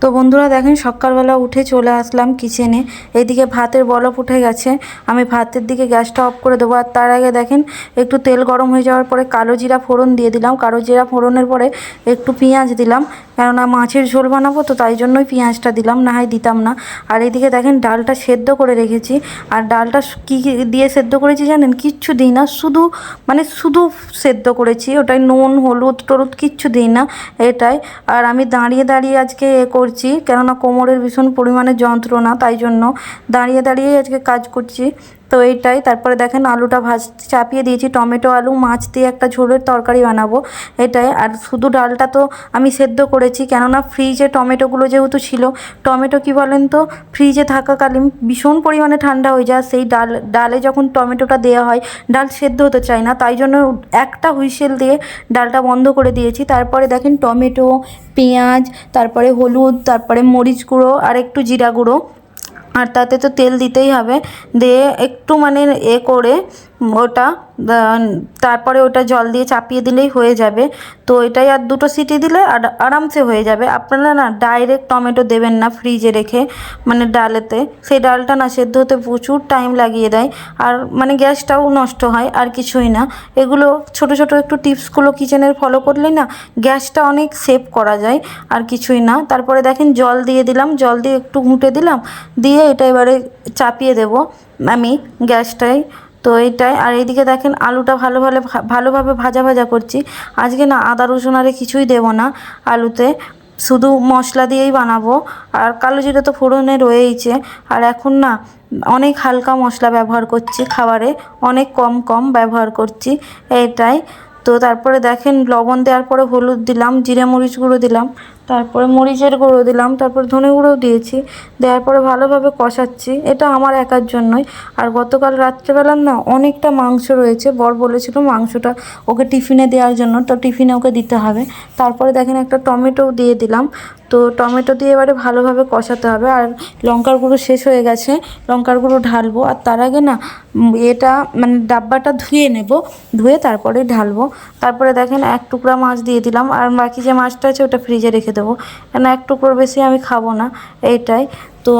তো বন্ধুরা দেখেন সকালবেলা উঠে চলে আসলাম কিচেনে এইদিকে ভাতের বলপ উঠে গেছে। আমি ভাতের দিকে গ্যাসটা অফ করে দেবো। আর তার আগে দেখেন একটু তেল গরম হয়ে যাওয়ার পরে কালো জিরা ফোড়ন দিয়ে দিলাম। কালো জিরা ফোড়নের পরে একটু পেঁয়াজ দিলাম। কেননা মাছের ঝোল বানাবো তো তাই জন্যই পেঁয়াজটা দিলাম, না হয় দিতাম না। আর এইদিকে দেখেন ডালটা সেদ্ধ করে রেখেছি। আর ডালটা কী দিয়ে সেদ্ধ করেছি জানেন? কিচ্ছু দিই না, শুধু মানে শুধু সেদ্ধ করেছি। ওটাই নুন, হলুদ, টলুদ কিচ্ছু দিই না এটাই। আর আমি দাঁড়িয়ে দাঁড়িয়ে আজকে এ করছি, কেননা কোমরের ভীষণ পরিমাণে যন্ত্রণা, তাই জন্য দাঁড়িয়ে দাঁড়িয়ে আজকে কাজ করছি। তো এইটাই। তারপরে দেখেন আলুটা ভাজ, চাপিয়ে দিয়েছি, টমেটো, আলু, মাছ দিয়ে একটা ঝোলের তরকারি বানাবো। এটাই। আর শুধু ডালটা তো আমি সেদ্ধ করেছি, কেননা ফ্রিজে টমেটোগুলো যেহেতু ছিল, টমেটো কি বলেন তো, ফ্রিজে থাকাকালীন ভীষণ পরিমাণে ঠান্ডা হয়ে যায়। সেই ডাল, ডালে যখন টমেটোটা দেওয়া হয়, ডাল সেদ্ধ হতে চায় না। তাই জন্য একটা হুইসেল দিয়ে ডালটা বন্ধ করে দিয়েছি। তারপরে দেখেন টমেটো, পেঁয়াজ, তারপরে হলুদ, তারপরে মরিচ গুঁড়ো, আর একটু জিরা গুঁড়ো। আর তাতে তো তেল দিতেই হবে। দিয়ে একটু মানে এ করে ওটা তারপরে ওটা জল দিয়ে চাপিয়ে দিলেই হয়ে যাবে। তো এটাই আর দুটো সিটি দিলে আর আরামসে হয়ে যাবে। আপনারা না ডাইরেক্ট টমেটো দেবেন না ফ্রিজে রেখে মানে ডালেতে। সেই ডালটা না সেদ্ধ হতে প্রচুর টাইম লাগিয়ে দেয়। আর মানে গ্যাসটাও নষ্ট হয়, আর কিছুই না। এগুলো ছোট ছোট একটু টিপসগুলো কিচেনের ফলো করলে না গ্যাসটা অনেক সেভ করা যায়, আর কিছুই না। তারপরে দেখেন জল দিয়ে দিলাম, জল দিয়ে একটু ঘুঁটে দিলাম, দিয়ে এটা এবারে চাপিয়ে দেবো আমি গ্যাসটায়। তো এইটাই। আর এইদিকে দেখেন আলুটা ভালো ভালো ভালোভাবে ভাজা ভাজা করছি। আজকে না আদা রসুন আরে কিছুই দেবো না আলুতে। শুধু মশলা দিয়েই বানাবো। আর কালো জিরা তো ফোড়নে রয়েইছে। আর এখন না অনেক হালকা মশলা ব্যবহার করছি খাবারে। অনেক কম কম ব্যবহার করছি এটাই তো তারপরে দেখেন লবণ দেওয়ার পরে হলুদ দিলাম, জিরে মরিচ গুঁড়ো দিলাম। তারপরে মরিচের গুঁড়ো দিলাম, তারপর ধনে গুঁড়োও দিয়েছি। দেওয়ার পরে ভালোভাবে কষাচ্ছি। এটা আমার একার জন্যই। আর গতকাল রাত্রেবেলার না অনেকটা মাংস রয়েছে। বর বলেছিল মাংসটা ওকে টিফিনে দেওয়ার জন্য, তো টিফিনে ওকে দিতে হবে। তারপরে দেখেন একটা টমেটোও দিয়ে দিলাম। তো টমেটো দিয়ে এবারে ভালোভাবে কষাতে হবে। আর লঙ্কার গুঁড়ো শেষ হয়ে গেছে। লঙ্কার গুঁড়ো ঢালবো। আর তার আগে না এটা মানে ডাব্বাটা ধুয়ে নেব। ধুয়ে তারপরে ঢালবো। তারপরে দেখেন এক টুকরা মাছ দিয়ে দিলাম। আর বাকি যে মাছটা আছে ওটা ফ্রিজে রেখে দেবো। কেন এক টুকরোর বেশি আমি খাব না এইটাই। তো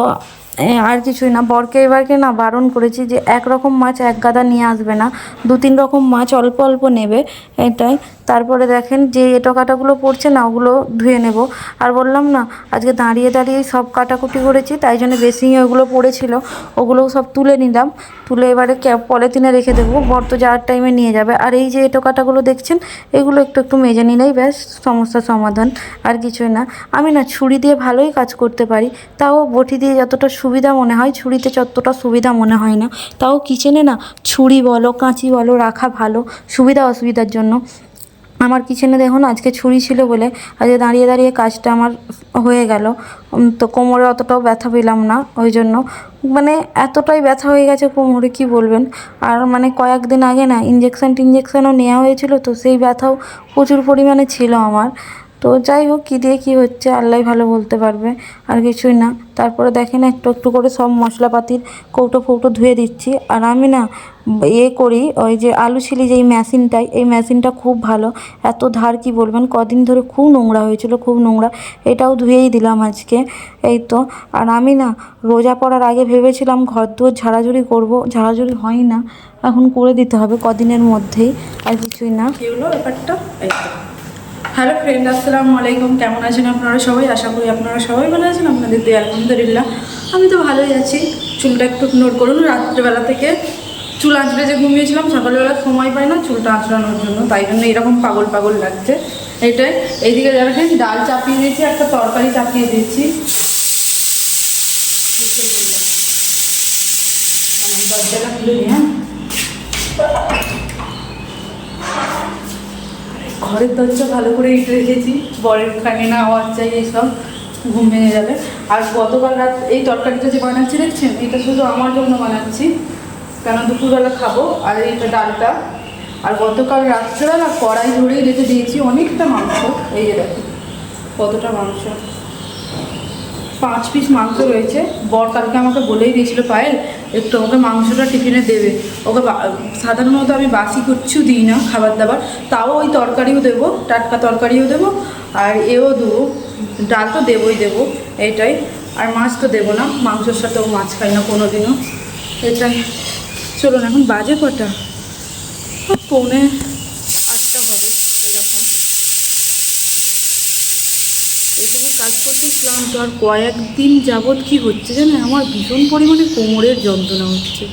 আর কিছুই না। বরকে এবারকে না বারণ করেছি যে এক রকম মাছ এক গাদা নিয়ে আসবে না। দু তিন রকম মাছ অল্প অল্প নেবে, এটাই। তারপরে দেখেন যে এটো কাটাগুলো পড়ছে না, ওগুলো ধুয়ে নেব। আর বললাম না, আজকে দাঁড়িয়ে দাঁড়িয়ে সব কাটাকুটি করেছি, তাই জন্য বেসিংয়ে ওগুলো পড়েছিল। ওগুলোও সব তুলে নিলাম। তুলে এবারে পলিথিনে রেখে দেবো। বর তো যাওয়ার টাইমে নিয়ে যাবে। আর এই যে এটো কাটাগুলো দেখছেন, এগুলো একটু একটু মেজে নিলেই ব্যাস, সমস্যার সমাধান। আর কিছুই না। আমি না ছুরি দিয়ে ভালোই কাজ করতে পারি, তাও বটি দিয়ে যতটা সুবিধা মনে হয়, ছুরিতে ততটা সুবিধা মনে হয় না। তাও কিচেনে না, ছুরি বলো, কাঁচি বলো, রাখা ভালো, সুবিধা অসুবিধার জন্য। আমার কিচেনে দেখুন আজকে ছুরি ছিল বলে, আজকে দাঁড়িয়ে দাঁড়িয়ে কাজটা আমার হয়ে গেল। তো কোমরে অতটাও ব্যথা পেলাম না, ওই জন্য। মানে এতটাই ব্যথা হয়ে গেছে কোমরে, কি বলবেন? আর মানে কয়েকদিন আগে না ইঞ্জেকশন টিঞ্জেকশনও নেওয়া হয়েছিল, তো সেই ব্যথাও প্রচুর পরিমাণে ছিল আমার। তো যাই হোক, কী দিয়ে কী হচ্ছে, আল্লাহ ভালো বলতে পারবে, আর কিছুই না। তারপরে দেখেন একটু একটু করে সব মশলাপাতির কৌটো ফৌটো ধুয়ে দিচ্ছি। আর আমি না ইয়ে করি, ওই যে আলু ছিলি যে এই মেশিনটাই, এই মেশিনটা খুব ভালো। এত ধার কি বলবেন, কদিন ধরে খুব নোংরা হয়েছিল, খুব নোংরা। এটাও ধুয়েই দিলাম আজকে, এই তো। আর আমি না রোজা পড়ার আগে ভেবেছিলাম ঘর দুয়ার ঝাড়াঝুড়ি করব, ঝাড়াঝুড়ি হয় না। এখন করে দিতে হবে কদিনের মধ্যেই, আর কিছুই না। ব্যাপারটা? হ্যালো ফ্রেন্ড আসসালামু আলাইকুম কেমন আছেন আপনারা সবাই আশা করি আপনারা সবাই ভালো আছেন আপনাদের দিয়ে আলহামদুলিল্লাহ আমি তো ভালোই আছি চুলটা একটু নোট করুন রাত্রেবেলা থেকে চুল আঁচড়ে যে ঘুমিয়েছিলাম সকালবেলা সময় পাই না চুলটা আঁচড়ানোর জন্য তাই জন্য এরকম পাগল পাগল লাগছে এটাই এইদিকে দেখেন ডাল চাপিয়ে দিয়েছি একটা তরকারি চাপিয়ে দিয়েছি দরজাটা খুলে নিই হ্যাঁ ঘরের দরজা ভালো করে ইট রেখেছি, বরের কানে না আওয়াজ চাই এইসব, ঘুম ভেঙে যাবে। আর গতকাল রাত এই তরকারিটা যে বানাচ্ছি, দেখছেন? এটা শুধু আমার জন্য বানাচ্ছি কেন দুপুরবেলা খাব, আর এইটা ডালটা। আর গতকাল রাত্রেবেলা কড়াই ধরেই রেখে দিয়েছি অনেকটা মাংস। এই যে দেখো কতটা মাংস। পাঁচ পিস মাংস রয়েছে। বর কালকে আমাকে বলেই দিয়েছিল, পায়েল, একটু আমাকে মাংসটা টিফিনে দেবে। ওকে সাধারণত আমি বাসি কিচ্ছু দিই না খাবার দাবার, তাও ওই তরকারিও দেবো, টাটকা তরকারিও দেবো, আর এও দেবো, ডাল তো দেবই দেবো এটাই আর মাছ তো দেবো না, মাংসের সাথেও মাছ খাই না কোনো দিনও এটাই। চলুন, এখন বাজে কটা? পৌনে আটটা হবে এরকম করতে ক্লান্ত আর কয়েকদিন যাবৎ কি হচ্ছে জানেন আমার ভীষণ পরিমাণে কোমরের যন্ত্রণা হচ্ছে।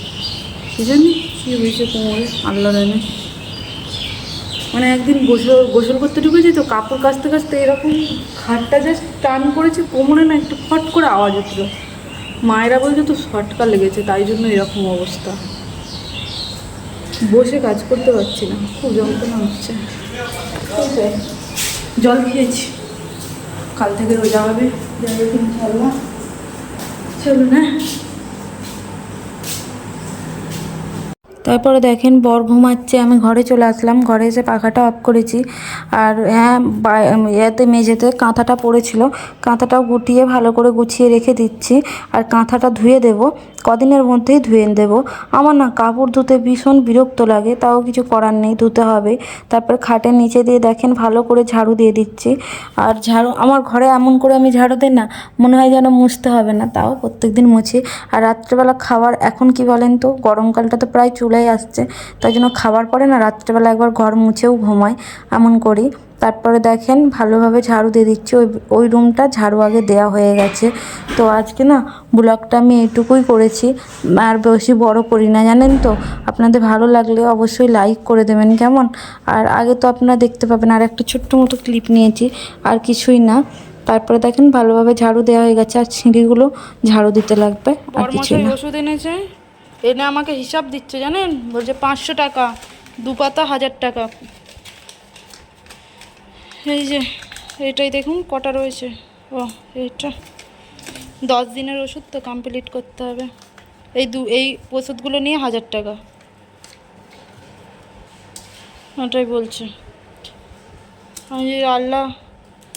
কি জানি কী হয়েছে কোমরে? আল্লাহ জানে। মানে একদিন গোসল গোসল করতে ঢুকেছি তো কাপড় কাচতে কাচতে এরকম খাটটা জাস্ট টান করেছে, কোমরে না একটু ফট করে আওয়াজ উঠল। মায়েরা বলছে তো শটকা লেগেছে, তাই জন্য এরকম অবস্থা। বসে কাজ করতে পারছি না, খুব যন্ত্রণা হচ্ছে। জল খেয়েছি। কাল থেকে রোজা হবে। যাই হোক ইনশাল্লাহ চলুন হ্যাঁ? তারপরে দেখেন বর ঘুমাচ্ছে, আমি ঘরে চলে আসলাম, ঘরে এসে পাখাটা অফ করেছি। আর হ্যাঁ ইয়েতে মেঝেতে কাঁথাটা পড়েছিল, কাঁথাটাও গুটিয়ে ভালো করে গুছিয়ে রেখে দিচ্ছি। আর কাঁথাটা ধুয়ে দেব, কদিনের মধ্যেই ধুয়ে দেব। আমার না কাপড় ধুতে ভীষণ বিরক্ত লাগে, তাও কিছু করার নেই, ধুতে হবে। তারপরে খাটের নিচে দিয়ে দেখেন ভালো করে ঝাড়ু দিয়ে দিচ্ছি। আর ঝাড়ু, আমার ঘরে এমন করে আমি ঝাড়ু দিই না, মনে হয় যেন মুছতে হবে না, তাও প্রত্যেক দিন মুছি। আর রাত্রেবেলা খাবার এখন কি বলেন তো, গরমকালটা তো প্রায় চলেই আসছে। তাই জন্য খাবার পরে না রাত্রেবেলা একবার ঘর মুছেও ঘুমাই এমন করি। তারপরে দেখেন ভালোভাবে ঝাড়ু দিয়ে দিচ্ছি। ওই ওই রুমটা ঝাড়ু আগে দেওয়া হয়ে গেছে। তো আজকে না ব্লগটা আমি এইটুকুই করেছি। আর বেশি বড় করি না, জানেন তো? আপনাদের ভালো লাগলে অবশ্যই লাইক করে দেবেন কেমন? আর আগে তো আপনারা দেখতে পাবেন, আর একটা ছোট্ট মতো ক্লিপ নিয়েছি, আর কিছুই না। তারপরে দেখেন ভালোভাবে ঝাড়ু দেওয়া হয়ে গেছে, আর ছিঁড়িগুলো ঝাড়ু দিতে লাগবে, আর না। ওষুধ এনেছে? এনে আমাকে হিসাব দিচ্ছে জানেন? বলছে পাঁচশো টাকা দু পাতা হাজার টাকা। এই যে, এটাই দেখুন কটা রয়েছে। ও, এইটা। দশ দিনের ওষুধ তো কমপ্লিট করতে হবে। এই দু, এই ওষুধগুলো নিয়ে হাজার টাকা। ওটাই বলছে। আল্লাহ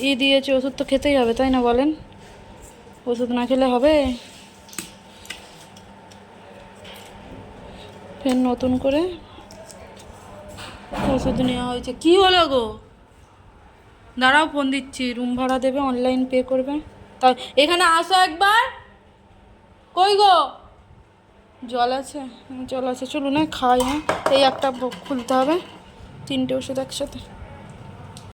ই দিয়েছে, ওষুধ তো খেতেই হবে, তাই না বলেন? ওষুধ না খেলে হবে? ফের নতুন করে। ওষুধ নেওয়া হয়েছে। কি হলো গো? দাঁড়াও ফোন দিচ্ছি। রুম ভাড়া দেবে অনলাইন পে করবে। তা এখানে আসো একবার। কই গো? জল আছে জল আছে। চলুন না খাই হ্যাঁ। এই একটা খুলতে হবে। তিনটে ওষুধ একসাথে।